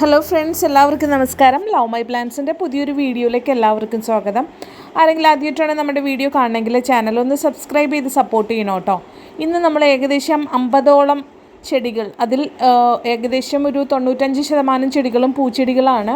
Hello friends എല്ലാവർക്കും നമസ്കാരം. Love my പ്ലാൻസിന്റെ പുതിയൊരു വീഡിയോയിലേക്ക് എല്ലാവർക്കും സ്വാഗതം. ആരെങ്കിലും ആദ്യമായിട്ടാണ് നമ്മുടെ വീഡിയോ കാണണമെങ്കിൽ ചാനൽ ഒന്ന് സബ്സ്ക്രൈബ് ചെയ്ത് സപ്പോർട്ട് ചെയ്യണം കേട്ടോ. ഇന്ന് നമ്മൾ ഏകദേശം അമ്പതോളം ചെടികൾ അതിൽ ഏകദേശം ഒരു തൊണ്ണൂറ്റഞ്ച് ശതമാനം ചെടികളും പൂച്ചെടികളാണ്.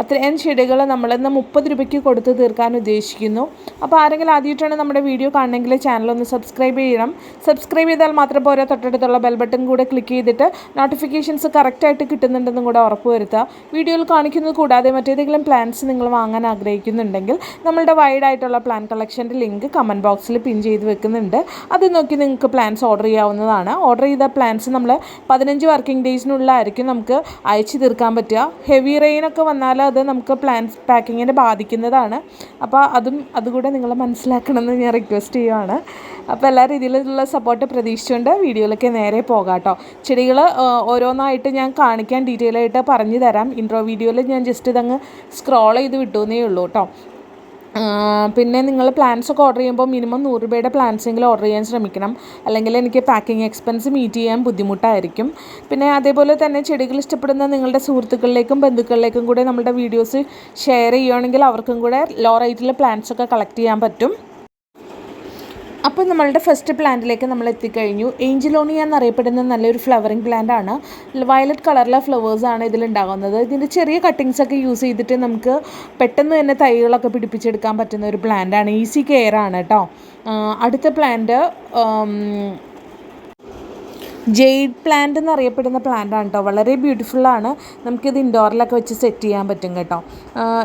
അത്രയും ചെടികൾ നമ്മളിന്ന് മുപ്പത് രൂപയ്ക്ക് കൊടുത്ത് തീർക്കാൻ ഉദ്ദേശിക്കുന്നു. അപ്പോൾ ആരെങ്കിലും ആദ്യമായിട്ടാണ് നമ്മുടെ വീഡിയോ കാണണമെങ്കിൽ ചാനൽ ഒന്ന് സബ്സ്ക്രൈബ് ചെയ്യണം. സബ്സ്ക്രൈബ് ചെയ്താൽ മാത്രം പോരാ തൊട്ടടുത്തുള്ള ബെൽ ബട്ടൺ കൂടെ ക്ലിക്ക് ചെയ്തിട്ട് നോട്ടിഫിക്കേഷൻസ് കറക്റ്റായിട്ട് കിട്ടുന്നുണ്ടെന്നും കൂടെ ഉറപ്പ് വരുത്തുക. വീഡിയോയിൽ കാണിക്കുന്നത് കൂടാതെ മറ്റേതെങ്കിലും പ്ലാൻസ് നിങ്ങൾ വാങ്ങാൻ ആഗ്രഹിക്കുന്നുണ്ടെങ്കിൽ നമ്മളുടെ വൈഡ് ആയിട്ടുള്ള പ്ലാൻ കളക്ഷന്റെ ലിങ്ക് കമന്റ് ബോക്സിൽ പിൻ ചെയ്ത് വെക്കുന്നുണ്ട്. അത് നോക്കി നിങ്ങൾക്ക് പ്ലാൻസ് ഓർഡർ ചെയ്യാവുന്നതാണ്. ഓർഡർ ചെയ്ത പ്ലാൻസ് നമ്മൾ പതിനഞ്ച് വർക്കിംഗ് ഡേയ്സിനുള്ളിലായിരിക്കും നമുക്ക് അയച്ചു തീർക്കാൻ പറ്റുക. ഹെവി റെയിനൊക്കെ വന്നാൽ അത് നമുക്ക് പ്ലാൻസ് പാക്കിങ്ങിനെ ബാധിക്കുന്നതാണ്. അപ്പോൾ അതും അതുകൂടെ നിങ്ങൾ മനസ്സിലാക്കണമെന്ന് ഞാൻ റിക്വസ്റ്റ് ചെയ്യുവാണ്. അപ്പോൾ എല്ലാ രീതിയിലുള്ള സപ്പോർട്ട് പ്രതീക്ഷിച്ചുകൊണ്ട് വീഡിയോയിലേക്ക് നേരെ പോകാം കേട്ടോ ചെടികൾ ഓരോന്നായിട്ട് ഞാൻ കാണിക്കാൻ ഡീറ്റെയിൽ ആയിട്ട് പറഞ്ഞു തരാം ഇൻട്രോ വീഡിയോയിൽ ഞാൻ ജസ്റ്റ് ഇതങ്ങ് സ്ക്രോൾ ചെയ്ത് വിട്ടു എന്നേ ഉള്ളൂ കേട്ടോ പിന്നെ നിങ്ങൾ പ്ലാൻസ് ഒക്കെ ഓർഡർ ചെയ്യുമ്പോൾ മിനിമം നൂറ് രൂപയുടെ പ്ലാൻസെങ്കിലും ഓർഡർ ചെയ്യാൻ ശ്രമിക്കണം. അല്ലെങ്കിൽ എനിക്ക് പാക്കിംഗ് എക്സ്പെൻസ് മീറ്റ് ചെയ്യാൻ ബുദ്ധിമുട്ടായിരിക്കും. പിന്നെ അതേപോലെ തന്നെ ചെടികൾ ഇഷ്ടപ്പെടുന്ന നിങ്ങളുടെ സുഹൃത്തുക്കളിലേക്കും ബന്ധുക്കളിലേക്കും കൂടെ നമ്മുടെ വീഡിയോസ് ഷെയർ ചെയ്യുകയാണെങ്കിൽ അവർക്കും കൂടെ ലോ റേറ്റിൽ പ്ലാൻസ് ഒക്കെ കളക്ട് ചെയ്യാൻ പറ്റും. അപ്പോൾ നമ്മളുടെ ഫസ്റ്റ് പ്ലാന്റിലേക്ക് നമ്മൾ എത്തിക്കഴിഞ്ഞു. ഏഞ്ചലോണിയ എന്നറിയപ്പെടുന്ന നല്ലൊരു ഫ്ലവറിങ് പ്ലാന്റ് ആണ്. വയലറ്റ് കളറിലെ ഫ്ലവേഴ്സ് ഫ്ലവേഴ്സാണ് ഇതിലുണ്ടാകുന്നത്. ഇതിന്റെ ചെറിയ കട്ടിങ്സ് ഒക്കെ യൂസ് ചെയ്തിട്ട് നമുക്ക് പെട്ടെന്ന് തന്നെ തൈകളൊക്കെ പിടിപ്പിച്ചെടുക്കാൻ പറ്റുന്ന ഒരു പ്ലാന്റ് ആണ്. ഈസി കെയർ ആണ് കേട്ടോ അടുത്ത പ്ലാന്റ് ജെയ്ഡ് പ്ലാന്റ് എന്നറിയപ്പെടുന്ന പ്ലാന്റ് ആണ് കേട്ടോ വളരെ ബ്യൂട്ടിഫുള്ളാണ് നമുക്കിത് ഇൻഡോറിലൊക്കെ വെച്ച് സെറ്റ് ചെയ്യാൻ പറ്റും കേട്ടോ.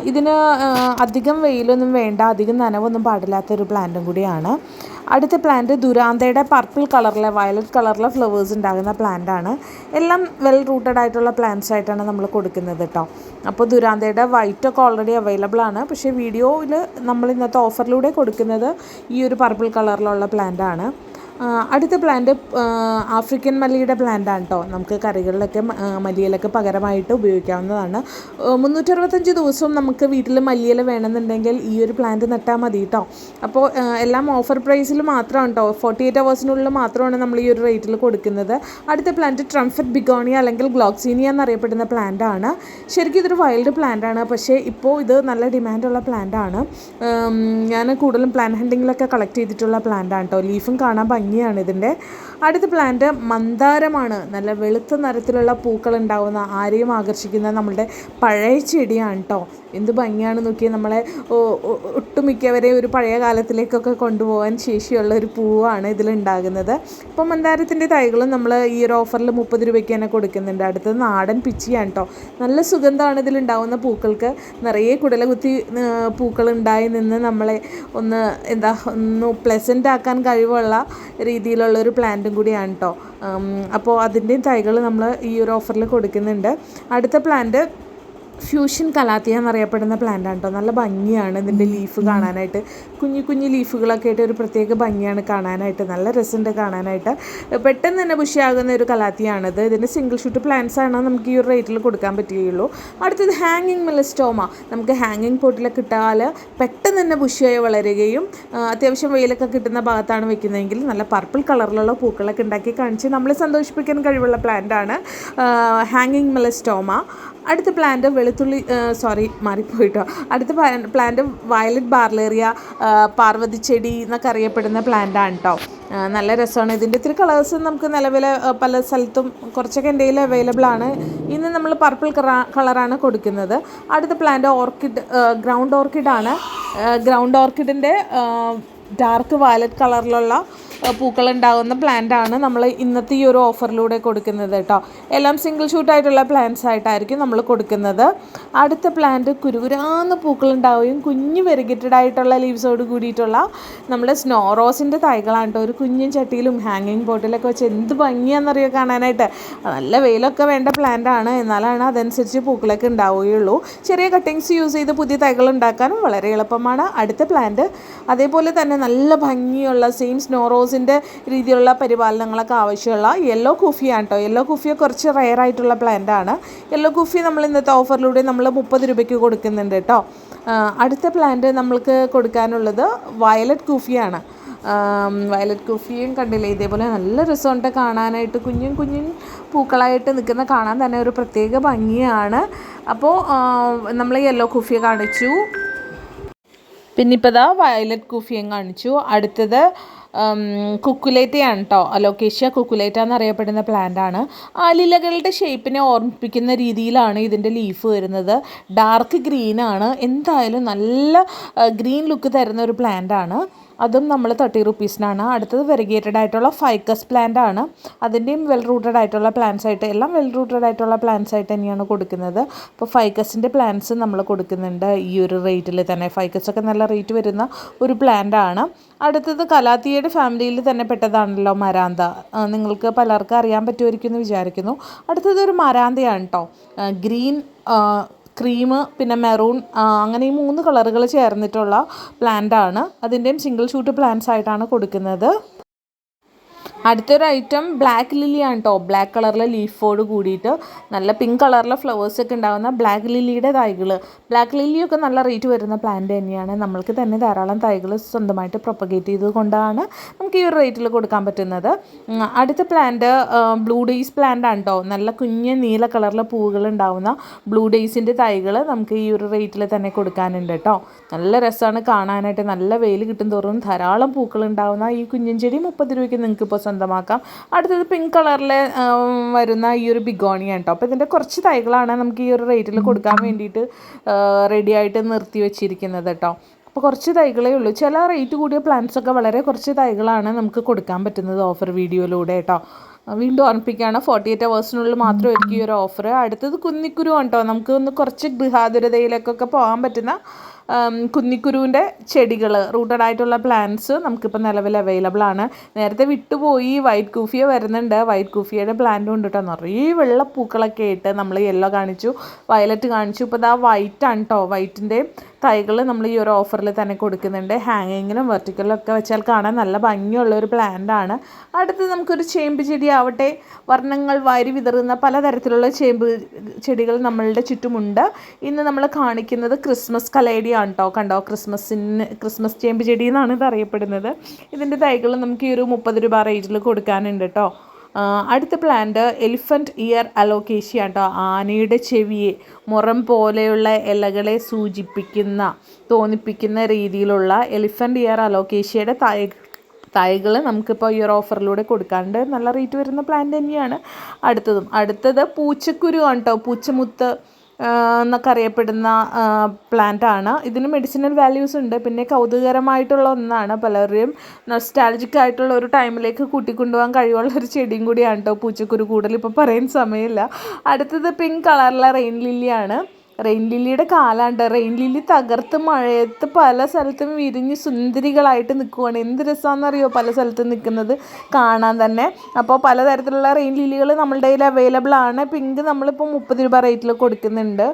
ഇതിന് അധികം വെയിലൊന്നും വേണ്ട അധികം നനവൊന്നും പാടില്ലാത്തൊരു പ്ലാന്റും കൂടിയാണ്. അടുത്ത പ്ലാന്റ് ദുരാന്തയുടെ പർപ്പിൾ കളറിലെ വയലറ്റ് കളറിലെ ഫ്ലവേഴ്സ് ഉണ്ടാകുന്ന പ്ലാന്റ് ആണ്. എല്ലാം വെൽ റൂട്ടഡ് ആയിട്ടുള്ള പ്ലാന്റ്സ് ആയിട്ടാണ് നമ്മൾ കൊടുക്കുന്നത് കേട്ടോ അപ്പോൾ ദുരാന്തയുടെ വൈറ്റ് ഒക്കെ ഓൾറെഡി അവൈലബിൾ ആണ്. പക്ഷേ വീഡിയോയിൽ നമ്മൾ ഇന്നത്തെ ഓഫറിലൂടെ കൊടുക്കുന്നത് ഈ ഒരു പർപ്പിൾ കളറിലുള്ള പ്ലാന്റ് ആണ്. അടുത്ത പ്ലാന്റ് ആഫ്രിക്കൻ മല്ലിയുടെ പ്ലാന്റാണ് കേട്ടോ നമുക്ക് കറികളിലൊക്കെ മല്ലിയിലൊക്കെ പകരമായിട്ട് ഉപയോഗിക്കാവുന്നതാണ്. മുന്നൂറ്ററുപത്തഞ്ച് ദിവസവും നമുക്ക് വീട്ടിൽ മല്ലിയില വേണമെന്നുണ്ടെങ്കിൽ ഈ ഒരു പ്ലാന്റ് നട്ടാൽ മതി കേട്ടോ അപ്പോൾ എല്ലാം ഓഫർ പ്രൈസിൽ മാത്രമാണ് കേട്ടോ ഫോർട്ടി എയ്റ്റ് അവേഴ്സിനുള്ളിൽ മാത്രമാണ് നമ്മൾ ഈ ഒരു റേറ്റിൽ കൊടുക്കുന്നത്. അടുത്ത പ്ലാന്റ് ട്രംഫറ്റ് ബിഗോണിയ അല്ലെങ്കിൽ ഗ്ലോക്സീനിയ എന്നറിയപ്പെടുന്ന പ്ലാന്റ് ആണ്. ശരിക്കും ഇതൊരു വൈൽഡ് പ്ലാന്റ് ആണ്. പക്ഷേ ഇപ്പോൾ ഇത് നല്ല ഡിമാൻഡുള്ള പ്ലാന്റ് ആണ്. ഞാൻ കൂടുതലും പ്ലാന്റ് ഹണ്ടിങ്ങിലൊക്കെ കളക്ട് ചെയ്തിട്ടുള്ള പ്ലാന്റ് ആണ് കേട്ടോ ലീഫും കാണാൻ ഭംഗിയാണ് ഇതിന്റെ. അടുത്ത പ്ലാന്റ് മന്ദാരമാണ്. നല്ല വെളുത്ത നിറത്തിലുള്ള പൂക്കൾ ഉണ്ടാവുന്ന ആരെയും ആകർഷിക്കുന്ന നമ്മളുടെ പഴയ ചെടിയാണ് കേട്ടോ എന്ത് ഭംഗിയാണ് നോക്കി നമ്മളെ ഒട്ടുമിക്കവരെ ഒരു പഴയ കാലത്തിലേക്കൊക്കെ കൊണ്ടുപോകാൻ ശേഷിയുള്ള ഒരു പൂവാണ് ഇതിലുണ്ടാകുന്നത്. അപ്പോൾ മന്ദാരത്തിന്റെ തൈകളും നമ്മൾ ഈ ഒരു ഓഫറിൽ മുപ്പത് രൂപയ്ക്ക് തന്നെ കൊടുക്കുന്നുണ്ട്. അടുത്തത് നാടൻ പിച്ചിയാണ് കേട്ടോ നല്ല സുഗന്ധമാണ് ഇതിലുണ്ടാവുന്ന പൂക്കൾക്ക്. നിറയെ കുടല കുത്തി പൂക്കൾ ഉണ്ടായി നിന്ന് നമ്മളെ ഒന്ന് എന്താ ഒന്ന് പ്ലസന്റ് ആക്കാൻ കഴിവുള്ള രീതിയിലുള്ള ഒരു പ്ലാന്റും കൂടിയാണ് കേട്ടോ അപ്പോൾ അതിന്റെയും തൈകൾ നമ്മൾ ഈ ഒരു ഓഫറിൽ കൊടുക്കുന്നുണ്ട്. അടുത്ത പ്ലാന്റ് ഫ്യൂഷൻ കലാത്തിയ എന്നറിയപ്പെടുന്ന പ്ലാന്റ് ആണ് കേട്ടോ നല്ല ഭംഗിയാണ് ഇതിന്റെ ലീഫ് കാണാനായിട്ട്. കുഞ്ഞു കുഞ്ഞു ലീഫുകളൊക്കെ ആയിട്ട് ഒരു പ്രത്യേക ഭംഗിയാണ് കാണാനായിട്ട്. നല്ല രസമുണ്ട് കാണാനായിട്ട്. പെട്ടെന്ന് തന്നെ ബുഷിയാകുന്ന ഒരു കലാത്തിയാണിത്. ഇതിന്റെ സിംഗിൾ ഷൂട്ട് പ്ലാന്റ്സ് ആണ് നമുക്ക് ഈ ഒരു റേറ്റിൽ കൊടുക്കാൻ പറ്റുകയുള്ളൂ. അടുത്തത് ഹാങ്ങിങ് മെലസ്റ്റോമ നമുക്ക് ഹാങ്ങിങ് പോട്ടിലൊക്കെ കിട്ടാൽ പെട്ടെന്ന് തന്നെ ബുഷിയായി വളരുകയും അത്യാവശ്യം വെയിലൊക്കെ കിട്ടുന്ന ഭാഗത്താണ് വെക്കുന്നതെങ്കിൽ നല്ല പർപ്പിൾ കളറിലുള്ള പൂക്കളൊക്കെ ഉണ്ടാക്കി കാണിച്ച് നമ്മളെ സന്തോഷിപ്പിക്കാൻ കഴിവുള്ള പ്ലാന്റ് ആണ് ഹാങ്ങിങ് മെലസ്റ്റോമ അടുത്ത പ്ലാന്റ് വെളുത്തുള്ളി സോറി മാറിപ്പോയിട്ടോ. അടുത്ത പ്ലാന്റ് വയലറ്റ് ബാർലേറിയ പാർവതി ചെടി എന്നൊക്കെ അറിയപ്പെടുന്ന പ്ലാന്റാണ് കേട്ടോ നല്ല രസമാണ്. ഇതിന്റെ ഇത്തിരി കളേഴ്സ് നമുക്ക് നിലവിൽ പല സ്ഥലത്തും കുറച്ചൊക്കെ എന്റെ അവൈലബിൾ ആണ്. ഇന്ന് നമ്മൾ പർപ്പിൾ കളറാണ് കൊടുക്കുന്നത്. അടുത്ത പ്ലാന്റ് ഓർക്കിഡ് ഗ്രൗണ്ട് ഓർക്കിഡാണ് ഗ്രൗണ്ട് ഓർക്കിഡിന്റെ ഡാർക്ക് വയലറ്റ് കളറിലുള്ള പൂക്കൾ ഉണ്ടാകുന്ന പ്ലാന്റ് ആണ് നമ്മൾ ഇന്നത്തെ ഈ ഒരു ഓഫറിലൂടെ കൊടുക്കുന്നത് കേട്ടോ. എല്ലാം സിംഗിൾ ഷൂട്ട് ആയിട്ടുള്ള പ്ലാന്റ്സ് ആയിട്ടായിരിക്കും നമ്മൾ കൊടുക്കുന്നത്. അടുത്ത പ്ലാന്റ് കുരുകുരാന്ന് പൂക്കൾ ഉണ്ടാവുകയും കുഞ്ഞു വെരിഗേറ്റഡ് ആയിട്ടുള്ള ലീവ്സോട് കൂടിയിട്ടുള്ള നമ്മുടെ സ്നോ റോസിന്റെ തൈകളാണ് കേട്ടോ. ഒരു കുഞ്ഞും ചട്ടിയിലും ഹാങ്ങിങ് ബോട്ടിലൊക്കെ വെച്ച് എന്ത് ഭംഗിയാണെന്നറിയോ കാണാനായിട്ട്. നല്ല വെയിലൊക്കെ വേണ്ട പ്ലാന്റ് ആണ്. എന്നാലാണ് അതനുസരിച്ച് പൂക്കളൊക്കെ ഉണ്ടാവുകയുള്ളൂ. ചെറിയ കട്ടിങ്സ് യൂസ് ചെയ്ത് പുതിയ തൈകൾ ഉണ്ടാക്കാനും വളരെ എളുപ്പമാണ്. അടുത്ത പ്ലാന്റ് അതേപോലെ തന്നെ നല്ല ഭംഗിയുള്ള സെയിം സ്നോ റോസിന്റെ രീതിയിലുള്ള പരിപാലനങ്ങളൊക്കെ ആവശ്യമുള്ള യെല്ലോ കുഫിയാണ് കേട്ടോ യെല്ലോ കുഫിയ കുറച്ച് റയർ ആയിട്ടുള്ള പ്ലാന്റ് ആണ്. യെല്ലോ കുഫി നമ്മൾ ഇന്നത്തെ ഓഫറിലൂടെ നമ്മൾ മുപ്പത് രൂപയ്ക്ക് കൊടുക്കുന്നുണ്ട് കേട്ടോ അടുത്ത പ്ലാന്റ് നമ്മൾക്ക് കൊടുക്കാനുള്ളത് വയലറ്റ് കുഫിയാണ് വയലറ്റ് കുഫിയും കണ്ടില്ലേ? ഇതേപോലെ നല്ല രസമുണ്ട് കാണാനായിട്ട് കുഞ്ഞും കുഞ്ഞും പൂക്കളായിട്ട് നിൽക്കുന്ന കാണാൻ തന്നെ ഒരു പ്രത്യേക ഭംഗിയാണ്. അപ്പോൾ നമ്മൾ യെല്ലോ കുഫിയെ കാണിച്ചു. പിന്നെ ദാ വയലറ്റ് കുഫിയും കാണിച്ചു. അടുത്തത് കുക്കുലേറ്റയാണ് കേട്ടോ അലോക്കേഷ്യ കുക്കുലേറ്റ എന്നറിയപ്പെടുന്ന പ്ലാന്റ് ആണ് ആലിലകളുടെ ഷേപ്പിനെ ഓർമ്മിപ്പിക്കുന്ന രീതിയിലാണ് ഇതിന്റെ ലീഫ് വരുന്നത്. ഡാർക്ക് ഗ്രീനാണ്. എന്തായാലും നല്ല ഗ്രീൻ ലുക്ക് തരുന്ന ഒരു പ്ലാന്റ് ആണ് അതും നമ്മൾ തേർട്ടി റുപ്പീസിനാണ് അടുത്തത് വെറിഗേറ്റഡ് ആയിട്ടുള്ള ഫൈക്കസ് പ്ലാന്റ് ആണ്. അതിന്റെയും വെൽ റൂട്ടഡ് ആയിട്ടുള്ള പ്ലാന്റ്സ് ആയിട്ട് എല്ലാം വെൽ റൂട്ടഡ് ആയിട്ടുള്ള പ്ലാന്റ്സ് ആയിട്ട് തന്നെയാണ് കൊടുക്കുന്നത്. അപ്പോൾ ഫൈക്കസിന്റെ പ്ലാന്റ്സ് നമ്മൾ കൊടുക്കുന്നുണ്ട്. ഈ ഒരു റേറ്റിൽ തന്നെ. ഫൈക്കസ് ഒക്കെ നല്ല റേറ്റ് വരുന്ന ഒരു പ്ലാന്റ് ആണ്. അടുത്തത് കലാത്തിയുടെ ഫാമിലിയിൽ തന്നെ പെട്ടതാണല്ലോ മരാന്ത. നിങ്ങൾക്ക് പലർക്കും അറിയാൻ പറ്റുമായിരിക്കും എന്ന് വിചാരിക്കുന്നു. അടുത്തത് ഒരു മരാന്തയാണ് കേട്ടോ ഗ്രീൻ ക്രീം പിന്നെ മെറൂൺ അങ്ങനെ ഈ മൂന്ന് കളറുകൾ ചേർന്നിട്ടുള്ള പ്ലാന്റ് ആണ്. അതിന്റെയും സിംഗിൾ ഷൂട്ട് പ്ലാന്റ്സ് ആയിട്ടാണ് കൊടുക്കുന്നത്. അടുത്തൊരു ഐറ്റം ബ്ലാക്ക് ലില്ലിയാണ് കേട്ടോ ബ്ലാക്ക് കളറിലെ ലീഫോട് കൂടിയിട്ട് നല്ല പിങ്ക് കളറിലെ ഫ്ലവേഴ്സ് ഒക്കെ ഉണ്ടാകുന്ന ബ്ലാക്ക് ലില്ലിയുടെ തൈകൾ. ബ്ലാക്ക് ലില്ലിയൊക്കെ നല്ല റേറ്റ് വരുന്ന പ്ലാന്റ് തന്നെയാണ്. നമ്മൾക്ക് തന്നെ ധാരാളം തൈകൾ സ്വന്തമായിട്ട് പ്രൊപ്പഗേറ്റ് ചെയ്തുകൊണ്ടാണ് നമുക്ക് ഈ ഒരു റേറ്റിൽ കൊടുക്കാൻ പറ്റുന്നത്. അടുത്ത പ്ലാന്റ് ബ്ലൂ ഡേയ്സ് പ്ലാന്റ് ആണ് കേട്ടോ നല്ല കുഞ്ഞ് നീല കളറിലെ പൂവുകൾ ഉണ്ടാകുന്ന ബ്ലൂ ഡേയ്സിന്റെ തൈകൾ നമുക്ക് ഈ ഒരു റേറ്റിൽ തന്നെ കൊടുക്കാനുണ്ട് കേട്ടോ നല്ല രസമാണ് കാണാനായിട്ട്. നല്ല വെയിൽ കിട്ടും തോറും ധാരാളം പൂക്കൾ ഉണ്ടാകുന്ന ഈ കുഞ്ഞൻ ചെടി മുപ്പത് രൂപയ്ക്ക് നിങ്ങൾക്ക് ഇപ്പോൾ സ്വന്തമാക്കാം. അടുത്തത് പിങ്ക് കളറിൽ വരുന്ന ഈ ഒരു ബിഗോണിയാണ് കേട്ടോ അപ്പോൾ ഇതിന്റെ കുറച്ച് തൈകളാണ് നമുക്ക് ഈ ഒരു റേറ്റിൽ കൊടുക്കാൻ വേണ്ടിയിട്ട് റെഡി ആയിട്ട് നിർത്തി വെച്ചിരിക്കുന്നത് കേട്ടോ അപ്പോൾ കുറച്ച് തൈകളേ ഉള്ളൂ. ചില റേറ്റ് കൂടിയ പ്ലാന്റ്സ് ഒക്കെ വളരെ കുറച്ച് തൈകളാണ് നമുക്ക് കൊടുക്കാൻ പറ്റുന്നത് ഓഫർ വീഡിയോയിലൂടെ കേട്ടോ വീണ്ടും ഓർമ്മിപ്പിക്കുകയാണ് ഫോർട്ടി എയ്റ്റ് അവേഴ്സിനുള്ളിൽ മാത്രമായിരിക്കും ഈ ഒരു ഓഫർ അടുത്തത് കുന്നിക്കുരു കേട്ടോ നമുക്ക് ഒന്ന് കുറച്ച് ഗൃഹാതുരതയിലേക്കൊക്കെ പോകാൻ പറ്റുന്ന കുന്നിക്കുരുവിന്റെ ചെടികൾ റൂട്ടഡ് ആയിട്ടുള്ള പ്ലാന്റ്സ് നമുക്കിപ്പോൾ നിലവിൽ അവൈലബിൾ ആണ്. നേരത്തെ വിട്ടുപോയി വൈറ്റ് കൂഫിയ വരുന്നുണ്ട്. വൈറ്റ് കൂഫിയയുടെ പ്ലാന്റും ഉണ്ട് നിറയെ വെള്ളപ്പൂക്കളൊക്കെ ആയിട്ട് നമ്മൾ യെല്ലോ കാണിച്ചു വയലറ്റ് കാണിച്ചു. ഇപ്പോൾ ഇതാ വൈറ്റ് ആണ് കേട്ടോ വൈറ്റിന്റെ തൈകൾ നമ്മൾ ഈ ഒരു ഓഫറിൽ തന്നെ കൊടുക്കുന്നുണ്ട്. ഹാങ്ങിങ്ങിലും വെർട്ടിക്കലും ഒക്കെ വെച്ചാൽ കാണാൻ നല്ല ഭംഗിയുള്ള ഒരു പ്ലാന്റ് ആണ്. അടുത്ത് നമുക്കൊരു ചേമ്പ് ചെടി ആവട്ടെ. വർണങ്ങൾ വാരി വിതറുന്ന പലതരത്തിലുള്ള ചേമ്പ് ചെടികൾ നമ്മളുടെ ചുറ്റുമുണ്ട്. ഇന്ന് നമ്മൾ കാണിക്കുന്നത് ക്രിസ്മസ് കലേഡിയാണ് കേട്ടോ കണ്ടോ? ക്രിസ്മസിന് ക്രിസ്മസ് ചേമ്പ് ചെടി എന്നാണ് ഇത് അറിയപ്പെടുന്നത്. ഇതിന്റെ തൈകൾ നമുക്ക് ഈ ഒരു മുപ്പത് രൂപ റേറ്റിൽ കൊടുക്കാനുണ്ട് കേട്ടോ അടുത്ത പ്ലാന്റ് എലിഫന്റ് ഇയർ അലോക്കേഷ്യ കേട്ടോ ആനയുടെ ചെവിയെ മുറം പോലെയുള്ള ഇലകളെ സൂചിപ്പിക്കുന്ന തോന്നിപ്പിക്കുന്ന രീതിയിലുള്ള എലിഫന്റ് ഇയർ അലോക്കേഷ്യയുടെ തായ തൈകൾ നമുക്കിപ്പോൾ ഈ ഒരു ഓഫറിലൂടെ കൊടുക്കാണ്ട് നല്ല റേറ്റ് വരുന്ന പ്ലാന്റ് തന്നെയാണ്. അടുത്തതും. അടുത്തത് പൂച്ചക്കുരു കേട്ടോ പൂച്ചമുത്ത് എന്നൊക്കെ അറിയപ്പെടുന്ന പ്ലാന്റ് ആണ്. ഇതിന് മെഡിസിനൽ വാല്യൂസ് ഉണ്ട്. പിന്നെ കൗതുകരമായിട്ടുള്ള ഒന്നാണ്. പലരുടെയും നൊസ്റ്റാലജിക് ആയിട്ടുള്ള ഒരു ടൈമിലേക്ക് കൂട്ടിക്കൊണ്ടുപോകാൻ കഴിവുള്ള ഒരു ചെടിയും കൂടിയാണ് കേട്ടോ പൂച്ചക്കുരു. കൂടുതൽ ഇപ്പോൾ പറയാൻ സമയമില്ല. അടുത്തത് പിങ്ക് കളറിലെ റെയിൻ ലില്ലിയാണ് റെയിൻ ലില്ലിയുടെ കാലാണ്ട്. റെയിൻ ലില്ലി തകർത്ത് മഴയത്ത് പല സ്ഥലത്തും വിരിഞ്ഞ് സുന്ദരികളായിട്ട് നിൽക്കുവാണ് എന്ത് രസമാണെന്നറിയോ പല സ്ഥലത്തും നിൽക്കുന്നത് കാണാൻ തന്നെ. അപ്പോൾ പലതരത്തിലുള്ള റെയിൻ ലില്ലികൾ നമ്മളുടെ കയ്യിൽ അവൈലബിൾ ആണ്. പിങ്ക് നമ്മളിപ്പോൾ മുപ്പത് രൂപ റേറ്റിൽ കൊടുക്കുന്നുണ്ട്.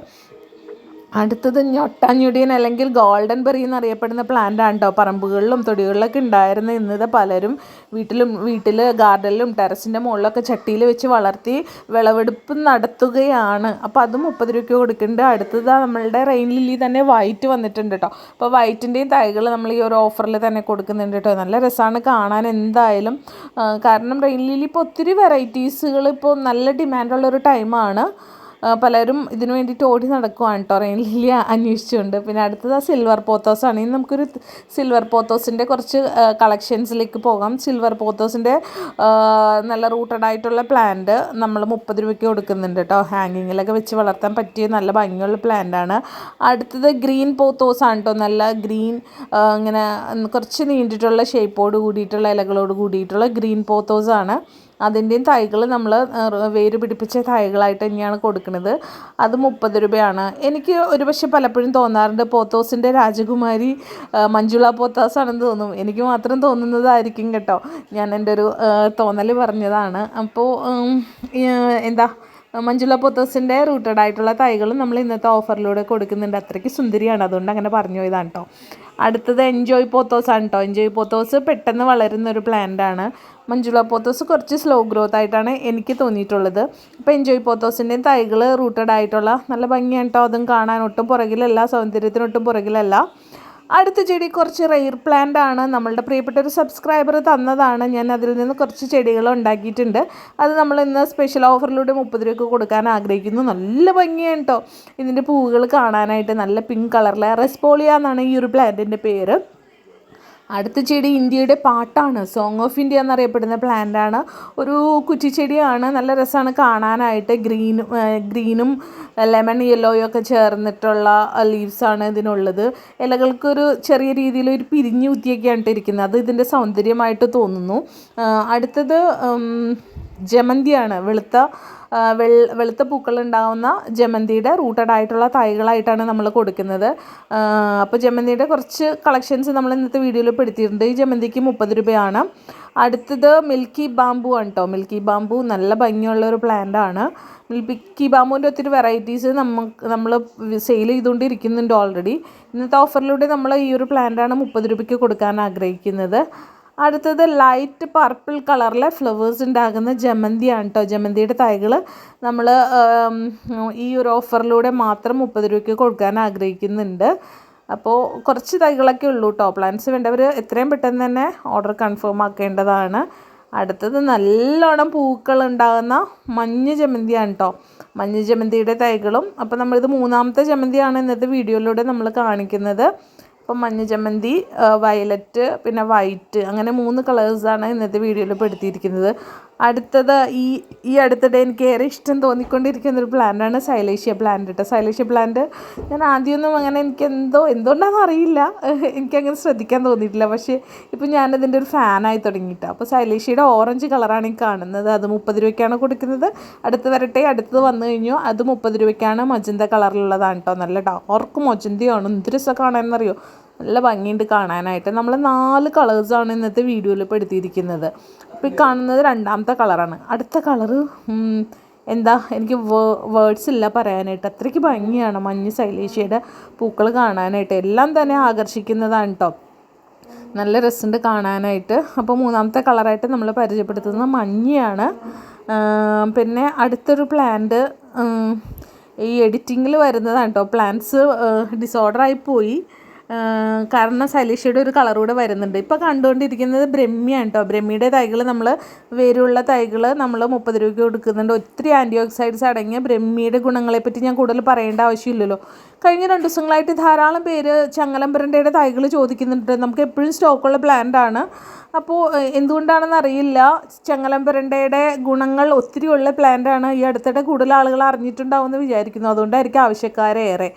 അടുത്തത് ഞൊട്ടാഞ്ഞൊടിയൻ അല്ലെങ്കിൽ ഗോൾഡൻ ബെറി എന്നറിയപ്പെടുന്ന പ്ലാന്റ് ആണ് കേട്ടോ പറമ്പുകളിലും തൊടികളിലൊക്കെ ഉണ്ടായിരുന്ന ഇന്നത് പലരും വീട്ടിലും വീട്ടിൽ ഗാർഡനിലും ടെറസിന്റെ മുകളിലൊക്കെ ചട്ടിയിൽ വെച്ച് വളർത്തി വിളവെടുപ്പ് നടത്തുകയാണ്. അപ്പോൾ അതും മുപ്പത് രൂപയ്ക്ക് കൊടുക്കുന്നുണ്ട്. അടുത്തത് നമ്മളുടെ റെയിൻ ലില്ലി തന്നെ വൈറ്റ് വന്നിട്ടുണ്ട് കേട്ടോ അപ്പോൾ വൈറ്റിന്റെയും തൈകൾ നമ്മൾ ഈ ഒരു ഓഫറിൽ തന്നെ കൊടുക്കുന്നുണ്ട് കേട്ടോ നല്ല രസമാണ് കാണാൻ എന്തായാലും. കാരണം റെയിൻ ലില്ലി ഇപ്പോൾ ഒത്തിരി വെറൈറ്റീസുകൾ ഇപ്പോൾ നല്ല ഡിമാൻഡുള്ള ഒരു ടൈമാണ് പലരും ഇതിനു വേണ്ടിയിട്ട് ഓടി നടക്കുവാണ് കേട്ടോ അന്വേഷിച്ചുകൊണ്ട്. പിന്നെ അടുത്തത് ആ സിൽവർ പോത്തോസാണ് ഇനി നമുക്കൊരു സിൽവർ പോത്തോസിന്റെ കുറച്ച് കളക്ഷൻസിലേക്ക് പോകാം. സിൽവർ പോത്തോസിന്റെ നല്ല റൂട്ടഡ് ആയിട്ടുള്ള പ്ലാന്റ് നമ്മൾ മുപ്പത് രൂപയ്ക്ക് കൊടുക്കുന്നുണ്ട് കേട്ടോ ഹാങ്ങിങ്ങിലൊക്കെ വെച്ച് വളർത്താൻ പറ്റിയ നല്ല ഭംഗിയുള്ള പ്ലാന്റാണ് അടുത്തത് ഗ്രീൻ പോത്തോസ് ആണ് കേട്ടോ നല്ല ഗ്രീൻ ഇങ്ങനെ കുറച്ച് നീണ്ടിട്ടുള്ള ഷേപ്പോട് കൂടിയിട്ടുള്ള ഇലകളോട് കൂടിയിട്ടുള്ള ഗ്രീൻ പോത്തോസാണ് അതിന്റെയും തൈകൾ നമ്മൾ വേര് പിടിപ്പിച്ച തൈകളായിട്ട് തന്നെയാണ് കൊടുക്കുന്നത്. അത് മുപ്പത് രൂപയാണ്. എനിക്ക് ഒരു പക്ഷെ പലപ്പോഴും തോന്നാറുണ്ട് പോത്തോസിന്റെ രാജകുമാരി മഞ്ജുള പോത്താസാണെന്ന് തോന്നും. എനിക്ക് മാത്രം തോന്നുന്നതായിരിക്കും കേട്ടോ. ഞാൻ എന്റെ ഒരു തോന്നൽ പറഞ്ഞതാണ്. അപ്പോൾ എന്താ മഞ്ജുള പൊത്തസിന്റെ റൂട്ടഡ് ആയിട്ടുള്ള തൈകളും നമ്മൾ ഇന്നത്തെ ഓഫറിലൂടെ കൊടുക്കുന്നുണ്ട്. അത്രയ്ക്ക് സുന്ദരിയാണ്. അതുകൊണ്ട് അങ്ങനെ പറഞ്ഞു പോയതാണ് കേട്ടോ അടുത്തത് എൻജോയ് പോത്തോസ് ആണ് കേട്ടോ എൻജോയ് പോത്തോസ് പെട്ടെന്ന് വളരുന്ന ഒരു പ്ലാന്റ് ആണ്. മഞ്ജുള പോത്തോസ് കുറച്ച് സ്ലോ ഗ്രോത്ത് ആയിട്ടാണ് എനിക്ക് തോന്നിയിട്ടുള്ളത്. അപ്പോൾ എൻജോയ് പോത്തോസിന്റെയും തൈകൾ റൂട്ടഡ് ആയിട്ടുള്ള നല്ല ഭംഗിയാണ് കേട്ടോ അതും കാണാൻ ഒട്ടും പുറകിലല്ല സൗന്ദര്യത്തിനൊട്ടും പുറകിലല്ല. അടുത്ത ചെടി കുറച്ച് റെയർ പ്ലാന്റ് ആണ്. നമ്മളുടെ പ്രിയപ്പെട്ട ഒരു സബ്സ്ക്രൈബർ തന്നതാണ്. ഞാൻ അതിൽ നിന്ന് കുറച്ച് ചെടികൾ ഉണ്ടാക്കിയിട്ടുണ്ട്. അത് നമ്മൾ ഇന്ന് സ്പെഷ്യൽ ഓഫറിലൂടെ മുപ്പത് രൂപയ്ക്ക് കൊടുക്കാൻ ആഗ്രഹിക്കുന്നു. നല്ല ഭംഗിയാണ് കേട്ടോ ഇതിന്റെ പൂവുകൾ കാണാനായിട്ട് നല്ല പിങ്ക് കളറിലെ റെസ്പോളിയ എന്നാണ് ഈ ഒരു പ്ലാന്റിന്റെ പേര്. അടുത്ത ചെടി ഇന്ത്യയുടെ പാട്ടാണ്. സോങ് ഓഫ് ഇന്ത്യ എന്നറിയപ്പെടുന്ന പ്ലാന്റാണ് ഒരു കുറ്റിച്ചെടിയാണ്. നല്ല രസമാണ് കാണാനായിട്ട്. ഗ്രീനും ഗ്രീനും ലെമൺ യെല്ലോയും ഒക്കെ ചേർന്നിട്ടുള്ള ലീവ്സാണ് ഇതിനുള്ളത്. ഇലകൾക്കൊരു ചെറിയ രീതിയിൽ ഒരു പിരിഞ്ഞു കുത്തിയൊക്കെയാണ് ഇരിക്കുന്നത് അത് ഇതിന്റെ സൗന്ദര്യമായിട്ട് തോന്നുന്നു. അടുത്തത് ജമന്തിയാണ്. വെളുത്ത വെളുത്ത പൂക്കൾ ഉണ്ടാകുന്ന ജമന്തിയുടെ റൂട്ടഡ് ആയിട്ടുള്ള തൈകളായിട്ടാണ് നമ്മൾ കൊടുക്കുന്നത്. അപ്പോൾ ജമന്തിയുടെ കുറച്ച് കളക്ഷൻസ് നമ്മൾ ഇന്നത്തെ വീഡിയോയിൽ പെടുത്തിയിട്ടുണ്ട്. ഈ ജമന്തിക്ക് മുപ്പത് രൂപയാണ്. അടുത്തത് മിൽക്കി ബാമ്പു ആണ് കേട്ടോ മിൽക്കി ബാമ്പു നല്ല ഭംഗിയുള്ള ഒരു പ്ലാന്റ് ആണ്. മിൽക്കി ബാമ്പുവിന്റെ ഒത്തിരി വെറൈറ്റീസ് നമുക്ക് നമ്മൾ സെയിൽ ചെയ്തുകൊണ്ടിരിക്കുന്നുണ്ട് ഓൾറെഡി ഇന്നത്തെ ഓഫറിലൂടെ നമ്മൾ ഈ ഒരു പ്ലാന്റാണ് മുപ്പത് രൂപയ്ക്ക് കൊടുക്കാൻ ആഗ്രഹിക്കുന്നത്. അടുത്തത് ലൈറ്റ് പർപ്പിൾ കളറിലെ ഫ്ലവേഴ്സ് ഉണ്ടാകുന്ന ജമന്തിയാണ് കേട്ടോ ജമന്തിയുടെ തൈകൾ നമ്മൾ ഈ ഒരു ഓഫറിലൂടെ മാത്രം മുപ്പത് രൂപയ്ക്ക് കൊടുക്കാൻ ആഗ്രഹിക്കുന്നുണ്ട്. അപ്പോൾ കുറച്ച് തൈകളൊക്കെ ഉള്ളൂ കേട്ടോ പ്ലാന്റ്സ് വേണ്ടവർ എത്രയും പെട്ടെന്ന് തന്നെ ഓർഡർ കൺഫേം ആക്കേണ്ടതാണ്. അടുത്തത് നല്ലോണം പൂക്കൾ ഉണ്ടാകുന്ന മഞ്ഞ ജമന്തിയാണ് കേട്ടോ മഞ്ഞ ജമന്തിയുടെ തൈകളും. അപ്പോൾ നമ്മളിത് മൂന്നാമത്തെ ജമന്തിയാണ് ഇന്നത്തെ വീഡിയോയിലൂടെ നമ്മൾ കാണിക്കുന്നത്. അപ്പം മഞ്ഞ ജമന്തി വയലറ്റ് പിന്നെ വൈറ്റ് അങ്ങനെ മൂന്ന് കളേഴ്സാണ് ഇന്നത്തെ വീഡിയോയിൽ പെടുത്തിയിരിക്കുന്നത്. അടുത്തത് ഈ ഈ അടുത്തിടെ എനിക്ക് ഏറെ ഇഷ്ടം തോന്നിക്കൊണ്ടിരിക്കുന്ന ഒരു പ്ലാന്റാണ് സൈലേഷ്യ പ്ലാന്റ് കേട്ടോ സൈലേഷ്യ പ്ലാന്റ് ഞാൻ ആദ്യമൊന്നും അങ്ങനെ എനിക്ക് എന്തോ എന്തുകൊണ്ടാണെന്ന് അറിയില്ല. എനിക്കങ്ങനെ ശ്രദ്ധിക്കാൻ തോന്നിയിട്ടില്ല. പക്ഷേ ഇപ്പം ഞാനതിന്റെ ഒരു ഫാനായി തുടങ്ങിയിട്ട്. അപ്പോൾ സൈലേഷ്യയുടെ ഓറഞ്ച് കളറാണ് ഈ കാണുന്നത്. അത് മുപ്പത് രൂപയ്ക്കാണ് കൊടുക്കുന്നത്. അടുത്ത് വരട്ടെ അടുത്തത് വന്നു കഴിഞ്ഞു. അത് മുപ്പത് രൂപയ്ക്കാണ് മജന്ത കളറിലുള്ളതാണ് കേട്ടോ നല്ല ഡാർക്ക് മജന്തയാണ്. എന്ത് രസം കാണാനെന്നറിയോ? നല്ല ഭംഗിയുണ്ട് കാണാനായിട്ട്. നമ്മൾ നാല് കളേഴ്സാണ് ഇന്നത്തെ വീഡിയോയിൽ പെടുത്തിയിരിക്കുന്നത് അപ്പോൾ ഈ കാണുന്നത് രണ്ടാമത്തെ കളറാണ്. അടുത്ത കളറ് എന്താ എനിക്ക് വേർഡ്സ് ഇല്ല പറയാനായിട്ട്. അത്രയ്ക്ക് ഭംഗിയാണ് മഞ്ഞ് ശൈലേഷ്യയുടെ പൂക്കൾ കാണാനായിട്ട്. എല്ലാം തന്നെ ആകർഷിക്കുന്നതാണ് കേട്ടോ നല്ല രസമുണ്ട് കാണാനായിട്ട്. അപ്പോൾ മൂന്നാമത്തെ കളറായിട്ട് നമ്മൾ പരിചയപ്പെടുത്തുന്നത് മഞ്ഞയാണ്. പിന്നെ അടുത്തൊരു പ്ലാന്റ് ഈ എഡിറ്റിങ്ങിൽ വരുന്നതാണ് കേട്ടോ പ്ലാന്റ്സ് ഡിസോർഡറായി പോയി. കാരണം സൈലേഷ്യയുടെ ഒരു കളർ കൂടെ വരുന്നുണ്ട്. ഇപ്പോൾ കണ്ടുകൊണ്ടിരിക്കുന്നത് ബ്രഹ്മിയാണ് കേട്ടോ ബ്രഹ്മിയുടെ തൈകൾ നമ്മൾ വേരുള്ള തൈകൾ നമ്മൾ മുപ്പത് രൂപയ്ക്ക് കൊടുക്കുന്നുണ്ട്. ഒത്തിരി ആന്റി ഓക്സൈഡ്സ് അടങ്ങിയ ബ്രഹ്മിയുടെ ഗുണങ്ങളെപ്പറ്റി ഞാൻ കൂടുതൽ പറയേണ്ട ആവശ്യമില്ലല്ലോ. കഴിഞ്ഞ രണ്ട് ദിവസങ്ങളായിട്ട് ധാരാളം പേര് ചങ്ങലമ്പരന്റെ തൈകൾ ചോദിക്കുന്നുണ്ട്. നമുക്ക് എപ്പോഴും സ്റ്റോക്കുള്ള പ്ലാന്റാണ് അപ്പോൾ എന്തുകൊണ്ടാണെന്ന് അറിയില്ല. ചങ്ങലമ്പരണ്ടയുടെ ഗുണങ്ങൾ ഒത്തിരി ഉള്ള പ്ലാന്റാണ് ഈ അടുത്തിടെ കൂടുതൽ ആളുകൾ അറിഞ്ഞിട്ടുണ്ടാവുമെന്ന് വിചാരിക്കുന്നു. അതുകൊണ്ടായിരിക്കും ആവശ്യക്കാരേറെ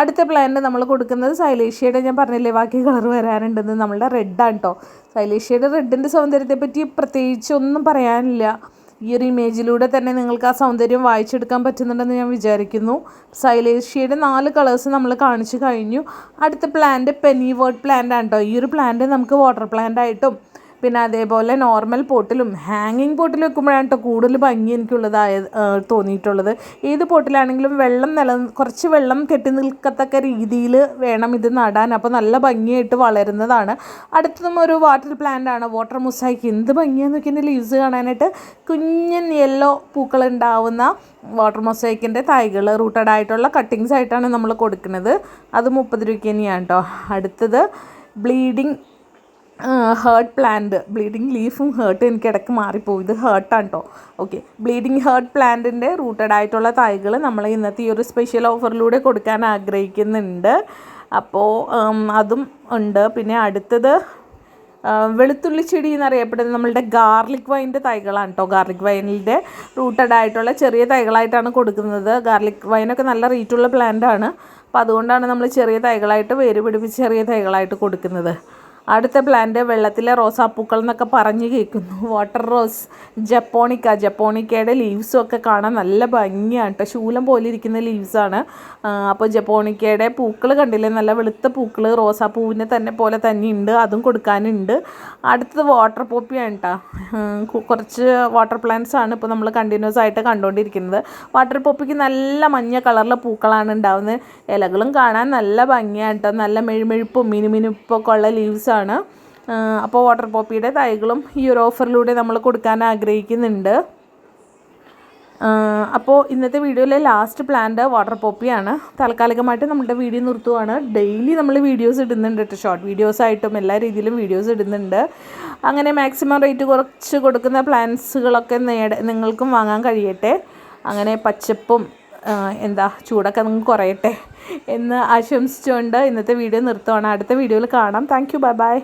അടുത്ത പ്ലാന്റ് നമ്മൾ കൊടുക്കുന്നത് സൈലേഷ്യയുടെ ഞാൻ പറഞ്ഞില്ലേ ബാക്കി കളർ വരാനുണ്ടെന്ന്. നമ്മളുടെ റെഡാണ് കേട്ടോ സൈലേഷ്യയുടെ റെഡിന്റെ സൗന്ദര്യത്തെപ്പറ്റി പ്രത്യേകിച്ച് ഒന്നും പറയാനില്ല. ഈ ഒരു ഇമേജിലൂടെ തന്നെ നിങ്ങൾക്ക് ആ സൗന്ദര്യം വായിച്ചെടുക്കാൻ പറ്റുന്നുണ്ടെന്ന് ഞാൻ വിചാരിക്കുന്നു. സൈലേഷ്യയുടെ നാല് കളേഴ്സ് നമ്മൾ കാണിച്ചു കഴിഞ്ഞു. അടുത്ത പ്ലാന്റ് പെനി വേർഡ് പ്ലാന്റ് ആണ് കേട്ടോ ഈ ഒരു പ്ലാന്റ് നമുക്ക് വാട്ടർ പ്ലാന്റ് ആയിട്ടും പിന്നെ അതേപോലെ നോർമൽ പോട്ടിലും ഹാങ്ങിങ് പോട്ടിൽ വെക്കുമ്പോഴാണ് കേട്ടോ കൂടുതൽ ഭംഗി എനിക്കുള്ളതായ തോന്നിയിട്ടുള്ളത്. ഏത് പോട്ടിലാണെങ്കിലും വെള്ളം നില കുറച്ച് വെള്ളം കെട്ടി നിൽക്കത്തക്ക രീതിയിൽ വേണം ഇത് നടാൻ. അപ്പോൾ നല്ല ഭംഗിയായിട്ട് വളരുന്നതാണ്. അടുത്തതും ഒരു വാട്ടർ പ്ലാന്റ് ആണ്. വാട്ടർ മുസായിക്ക് എന്ത് ഭംഗിയാന്ന് വെക്കുന്ന ലീവ്സ് കാണാനായിട്ട് കുഞ്ഞൻ യെല്ലോ പൂക്കൾ ഉണ്ടാവുന്ന വാട്ടർ മൊസൈക്കിന്റെ തൈകൾ റൂട്ടഡ് ആയിട്ടുള്ള കട്ടിങ്സ് ആയിട്ടാണ് നമ്മൾ കൊടുക്കുന്നത്. അത് മുപ്പത് രൂപയ്ക്ക് തന്നെയാണ് കേട്ടോ അടുത്തത് ബ്ലീഡിങ് ഹേർട്ട് പ്ലാന്റ് ബ്ലീഡിങ് ലീഫും ഹേർട്ടും എനിക്ക് ഇടയ്ക്ക് മാറിപ്പോയി. ഇത് ഹേർട്ടാണ് കേട്ടോ ഓക്കെ ബ്ലീഡിങ് ഹേർട്ട് പ്ലാന്റിന്റെ റൂട്ടഡ് ആയിട്ടുള്ള തൈകൾ നമ്മൾ ഇന്നത്തെ ഈ ഒരു സ്പെഷ്യൽ ഓഫറിലൂടെ കൊടുക്കാൻ ആഗ്രഹിക്കുന്നുണ്ട്. അപ്പോൾ അതും ഉണ്ട്. പിന്നെ അടുത്തത് വെളുത്തുള്ളി ചെടി എന്നറിയപ്പെടുന്നത് നമ്മളുടെ ഗാർലിക് വൈന്റെ തൈകളാണ് കേട്ടോ ഗാർലിക് വൈനിന്റെ റൂട്ടഡ് ആയിട്ടുള്ള ചെറിയ തൈകളായിട്ടാണ് കൊടുക്കുന്നത്. ഗാർലിക് വൈനൊക്കെ നല്ല റേറ്റുള്ള പ്ലാന്റ് ആണ്. അപ്പോൾ അതുകൊണ്ടാണ് നമ്മൾ ചെറിയ തൈകളായിട്ട് വേര് പിടിപ്പിച്ച് ചെറിയ തൈകളായിട്ട് കൊടുക്കുന്നത്. അടുത്ത പ്ലാന്റ് വെള്ളത്തിലെ റോസാപ്പൂക്കൾ എന്നൊക്കെ പറഞ്ഞു കേൾക്കുന്നു. വാട്ടർ റോസ് ജപ്പോണിക്ക ജപ്പോണിക്കയുടെ ലീവ്സും ഒക്കെ കാണാൻ നല്ല ഭംഗിയാണ് കേട്ടോ ശൂലം പോലെ ഇരിക്കുന്ന ലീവ്സാണ് അപ്പോൾ ജപ്പോണിക്കയുടെ പൂക്കൾ കണ്ടില്ലേ? നല്ല വെളുത്ത പൂക്കൾ റോസാപ്പൂവിനെ തന്നെ പോലെ തന്നെ ഉണ്ട്. അതും കൊടുക്കാനുണ്ട്. അടുത്തത് വാട്ടർ പോപ്പിയാണ് കേട്ടോ കുറച്ച് വാട്ടർ പ്ലാന്റ്സ് ആണ് ഇപ്പോൾ നമ്മൾ കണ്ടിന്യൂസ് ആയിട്ട് കണ്ടുകൊണ്ടിരിക്കുന്നത് വാട്ടർ പോപ്പിക്ക് നല്ല മഞ്ഞ കളറിലെ പൂക്കളാണ് ഉണ്ടാവുന്നത്. ഇലകളും കാണാൻ നല്ല ഭംഗിയാണ് കേട്ടോ നല്ല മെഴുമെഴുപ്പും മിനുമിനുപ്പൊക്കെ ഉള്ള ലീവ്സാണ് ആണ്. അപ്പോൾ വാട്ടർ പോപ്പിയുടെ തൈകളും ഈ ഒരു ഓഫറിലൂടെ നമ്മൾ കൊടുക്കാൻ ആഗ്രഹിക്കുന്നുണ്ട്. അപ്പോൾ ഇന്നത്തെ വീഡിയോയിലെ ലാസ്റ്റ് പ്ലാന്റ് വാട്ടർ പോപ്പിയാണ് താൽക്കാലികമായിട്ട് നമ്മുടെ വീഡിയോ നിർത്തുവാണ്. ഡെയിലി നമ്മൾ വീഡിയോസ് ഇടുന്നുണ്ട് കേട്ടോ ഷോർട്ട് വീഡിയോസ് ആയിട്ടും എല്ലാ രീതിയിലും വീഡിയോസ് ഇടുന്നുണ്ട്. അങ്ങനെ മാക്സിമം റേറ്റ് കുറച്ച് കൊടുക്കുന്ന പ്ലാന്റ്സുകളൊക്കെ നേട നിങ്ങൾക്കും വാങ്ങാൻ കഴിയട്ടെ. അങ്ങനെ പച്ചപ്പും എന്താ ചൂടൊക്കെ നിങ്ങൾക്ക് കുറയട്ടെ എന്ന് ആശംസിച്ചുകൊണ്ട് ഇന്നത്തെ വീഡിയോ നിർത്തുവാണ്. അടുത്ത വീഡിയോയിൽ കാണാം. Thank you bye bye